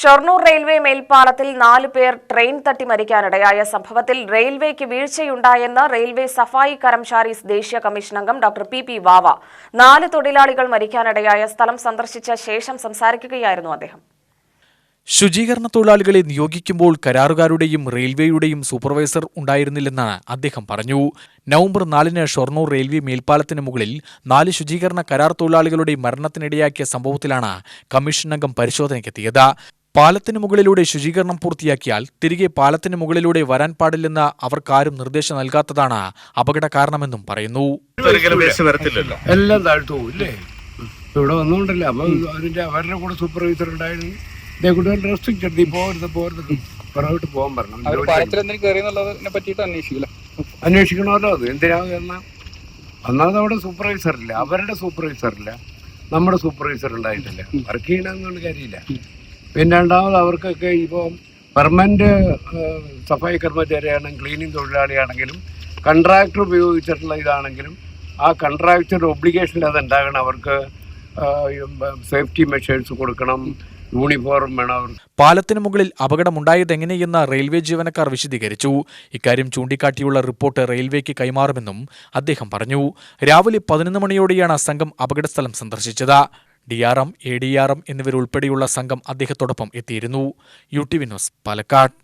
Shoranur railway മേൽപ്പാലത്തിൽ നാലു പേർ train തട്ടി മരിക്കാനിടയായ സംഭവത്തിൽ റെയിൽവേക്ക് വീഴ്ചയുണ്ടായെന്ന് റെയിൽവേ സഫായി കരംശാരീസ് ദേശീയ കമ്മീഷൻ അംഗം ഡോക്ടർ പി പി വാവ. നാല് തൊഴിലാളികൾ മരിക്കാനിടയായ സ്ഥലം സന്ദർശിച്ച ശേഷം സംസാരിക്കുകയായിരുന്നു അദ്ദേഹം. ശുചീകരണ തൊഴിലാളികളെ നിയോഗിക്കുമ്പോൾ കരാറുകാരുടെയും റെയിൽവേയുടെയും സൂപ്പർവൈസർ ഉണ്ടായിരുന്നില്ലെന്ന് അദ്ദേഹം പറഞ്ഞു. നവംബർ നാലിന് ഷൊർണൂർ റെയിൽവേ മേൽപ്പാലത്തിന് മുകളിൽ നാല് ശുചീകരണ കരാർ തൊഴിലാളികളുടെ മരണത്തിനിടയാക്കിയ സംഭവത്തിലാണ് കമ്മീഷൻ അംഗം പരിശോധനയ്ക്കെത്തിയത്. പാലത്തിന് മുകളിലൂടെ ശുചീകരണം പൂർത്തിയാക്കിയാൽ തിരികെ പാലത്തിന് മുകളിലൂടെ വരാൻ പാടില്ലെന്ന് അവർക്കാരും നിർദ്ദേശം നൽകാത്തതാണ് അപകട കാരണമെന്നും പറയുന്നു എല്ലാം താഴ്ത്തു ഇവിടെ വന്നുകൊണ്ടല്ലേ അപ്പൊ അതിന്റെ അവരുടെ കൂടെ സൂപ്പർവൈസർ ഉണ്ടായിരുന്നു. പുറകോട്ട് പോകാൻ പറഞ്ഞു. അന്വേഷിക്കണമല്ലോ അത്. എന്തിനാ എന്നാൽ ഒന്നാമത് അവിടെ സൂപ്പർവൈസർ ഇല്ല. അവരുടെ സൂപ്പർവൈസർ ഇല്ല. നമ്മുടെ സൂപ്പർവൈസർ ഉണ്ടായിട്ടില്ല. വർക്ക് ചെയ്യണമെന്നുള്ള കാര്യമില്ല. പിന്നെ രണ്ടാമത് അവർക്കൊക്കെ ഇപ്പോൾ പെർമനന്റ് സഫായി കർമ്മചാരിയാണെങ്കിലും ക്ലീനിങ് തൊഴിലാളിയാണെങ്കിലും കൺട്രാക്ടർ ഉപയോഗിച്ചിട്ടുള്ള ഇതാണെങ്കിലും ആ കൺട്രാക്ടർ ഒബ്ലിഗേഷൻ അത് ഉണ്ടാകണം അവർക്ക് സേഫ്റ്റി മെഷേഴ്സ് കൊടുക്കണം യൂണിഫോം വേണം പാലത്തിന് മുകളിൽ അപകടമുണ്ടായതെങ്ങനെയെന്ന് റെയിൽവേ ജീവനക്കാർ വിശദീകരിച്ചു. ഇക്കാര്യം ചൂണ്ടിക്കാട്ടിയുള്ള റിപ്പോർട്ട് റെയിൽവേക്ക് കൈമാറുമെന്നും അദ്ദേഹം പറഞ്ഞു. രാവിലെ പതിനൊന്ന് മണിയോടെയാണ് സംഘം അപകടസ്ഥലം സന്ദർശിച്ചത്. D R M A D R M എന്നിവരുൾപ്പെടെയുള്ള സംഘം അദ്ദേഹത്തോടൊപ്പം എത്തിയിരുന്നു. U T V news Palakkad.